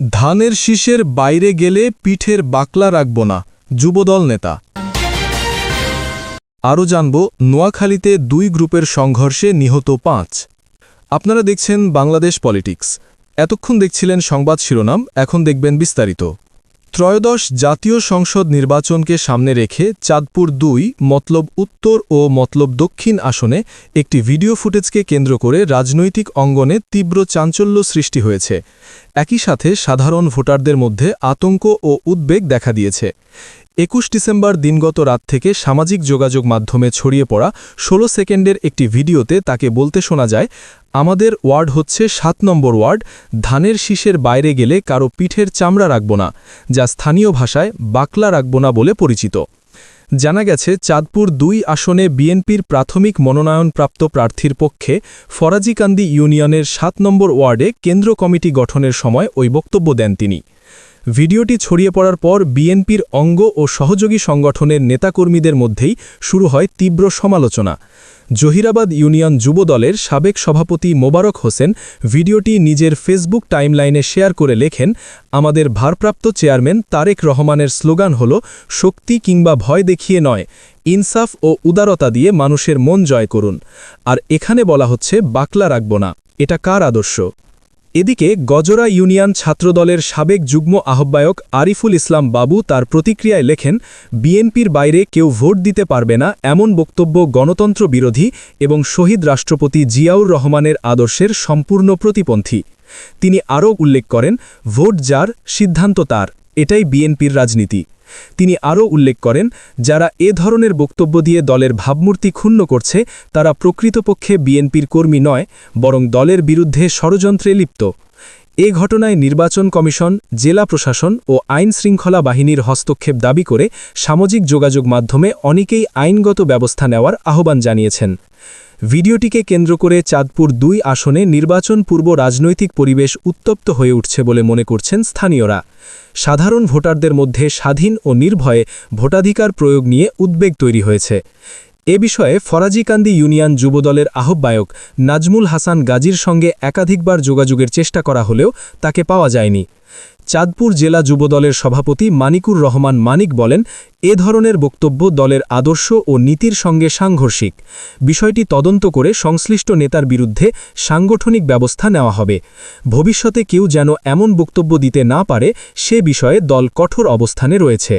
ধানের শীষের বাইরে গেলে পিঠের বাকলা রাখব না, যুবদল নেতা। আরও জানব, নোয়াখালীতে দুই গ্রুপের সংঘর্ষে নিহত পাঁচ। আপনারা দেখছেন বাংলাদেশ পলিটিক্স। এতক্ষণ দেখছিলেন সংবাদ শিরোনাম, এখন দেখবেন বিস্তারিত। ত্রয়োদশ জাতীয় সংসদ নির্বাচনকে সামনে রেখে চাঁদপুর দুই, মতলব উত্তর ও মতলব দক্ষিণ আসনে একটি ভিডিও ফুটেজকে কেন্দ্র করে রাজনৈতিক অঙ্গনে তীব্র চাঞ্চল্য সৃষ্টি হয়েছে। একই সাথে সাধারণ ভোটারদের মধ্যে আতঙ্ক ও উদ্বেগ দেখা দিয়েছে। একুশ ডিসেম্বর দিনগত রাত থেকে সামাজিক যোগাযোগ মাধ্যমে ছড়িয়ে পড়া ১৬ সেকেন্ডের একটি ভিডিওতে তাকে বলতে শোনা যায়, আমাদের ওয়ার্ড হচ্ছে সাত নম্বর ওয়ার্ড, ধানের শীষের বাইরে গেলে কারও পিঠের চামড়া রাখব না, যা স্থানীয় ভাষায় বাকলা রাখব না বলে পরিচিত। জানা গেছে, চাঁদপুর দুই আসনে বিএনপির প্রাথমিক মনোনয়নপ্রাপ্ত প্রার্থীর পক্ষে ফরাজিকান্দি ইউনিয়নের সাত নম্বর ওয়ার্ডে কেন্দ্র কমিটি গঠনের সময় ওই বক্তব্য দেন তিনি। ভিডিওটি ছড়িয়ে পড়ার পর বিএনপির অঙ্গ ও সহযোগী সংগঠনের নেতাকর্মীদের মধ্যেই শুরু হয় তীব্র সমালোচনা। জহিরাবাদ ইউনিয়ন যুবদলের সাবেক সভাপতি মোবারক হোসেন ভিডিওটি নিজের ফেসবুক টাইমলাইনে শেয়ার করে লেখেন, আমাদের ভারপ্রাপ্ত চেয়ারম্যান তারেক রহমানের স্লোগান হল, শক্তি কিংবা ভয় দেখিয়ে নয়, ইনসাফ ও উদারতা দিয়ে মানুষের মন জয় করুন। আর এখানে বলা হচ্ছে, বাকলা রাখব না। এটা কার আদর্শ? এদিকে গজরা ইউনিয়ন ছাত্রদলের সাবেক যুগ্ম আহ্বায়ক আরিফুল ইসলাম বাবু তার প্রতিক্রিয়ায় লেখেন, বিএনপির বাইরে কেউ ভোট দিতে পারবে না এমন বক্তব্য গণতন্ত্র বিরোধী এবং শহীদ রাষ্ট্রপতি জিয়াউর রহমানের আদর্শের সম্পূর্ণ প্রতিপন্থী। তিনি আরও উল্লেখ করেন, ভোট যার, সিদ্ধান্ত তার। এটাই বিএনপির রাজনীতি। তিনি আরও উল্লেখ করেন, যারা এ ধরনের বক্তব্য দিয়ে দলের ভাবমূর্তি ক্ষুণ্ণ করছে, তারা প্রকৃতপক্ষে বিএনপির কর্মী নয়, বরং দলের বিরুদ্ধে ষড়যন্ত্রে লিপ্ত। এ ঘটনায় নির্বাচন কমিশন, জেলা প্রশাসন ও আইন শৃঙ্খলা বাহিনীর হস্তক্ষেপ দাবি করে সামাজিক যোগাযোগ মাধ্যমে অনেকেই আইনগত ব্যবস্থা নেওয়ার আহ্বান জানিয়েছেন। ভিডিওটিকে কেন্দ্র করে চাঁদপুর দুই আসনে নির্বাচন পূর্ব রাজনৈতিক পরিবেশ উত্তপ্ত হয়ে উঠছে বলে মনে করছেন স্থানীয়রা। সাধারণ ভোটারদের মধ্যে স্বাধীন ও নির্ভয়ে ভোটাধিকার প্রয়োগ নিয়ে উদ্বেগ তৈরি হয়েছে। এ বিষয়ে ফরাজিকান্দি ইউনিয়ন যুবদলের আহ্বায়ক নাজমুল হাসান গাজীর সঙ্গে একাধিকবার যোগাযোগের চেষ্টা করা হলেও তাকে পাওয়া যায়নি। চাঁদপুর জেলা যুবদলের সভাপতি মানিকুর রহমান মানিক বলেন, এ ধরনের বক্তব্য দলের আদর্শ ও নীতির সঙ্গে সাংঘর্ষিক। বিষয়টি তদন্ত করে সংশ্লিষ্ট নেতার বিরুদ্ধে সাংগঠনিক ব্যবস্থা নেওয়া হবে। ভবিষ্যতে কেউ যেন এমন বক্তব্য দিতে না পারে, সে বিষয়ে দল কঠোর অবস্থানে রয়েছে।